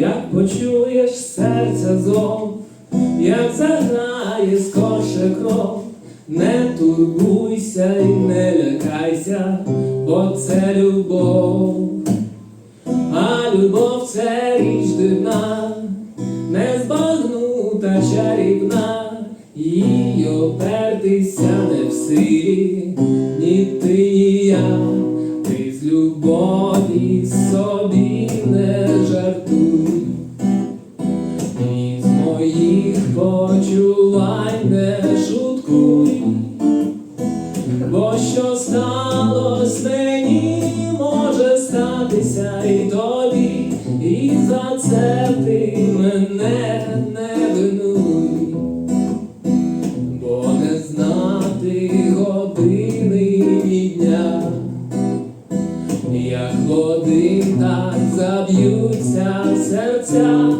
як почуєш серця зов, як заграє скорше кров, не турбуйся і не лякайся, бо це любов, а любов це річ дивна, незбагнута чарівна, їй опертися не в силі, ні ти, ні я, ти з любові собі моїх почувань не шуткуй, бо що сталось мені, може статися і тобі, і за це ти мене не винуй, бо не знати години і дня. Як води так заб'ються серця,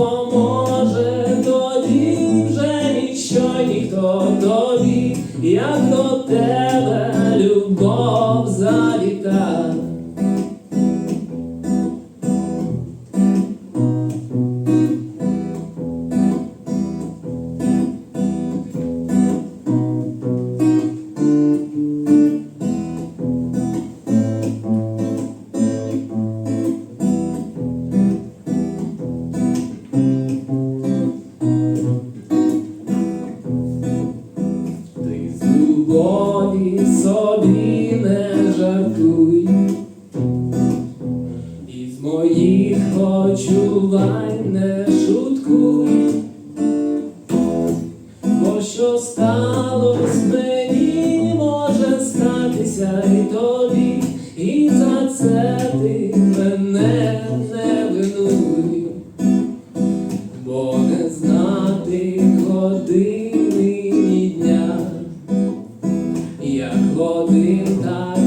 поможе тоді вже ніщо, ніхто тобі, як до тебе любов заліта. Любові собі не жартуй, із моїх почувань не шуткуй, бо що сталось мені, може статися і тобі, і за це ти мене не винуй. Бо не знати години aumentar.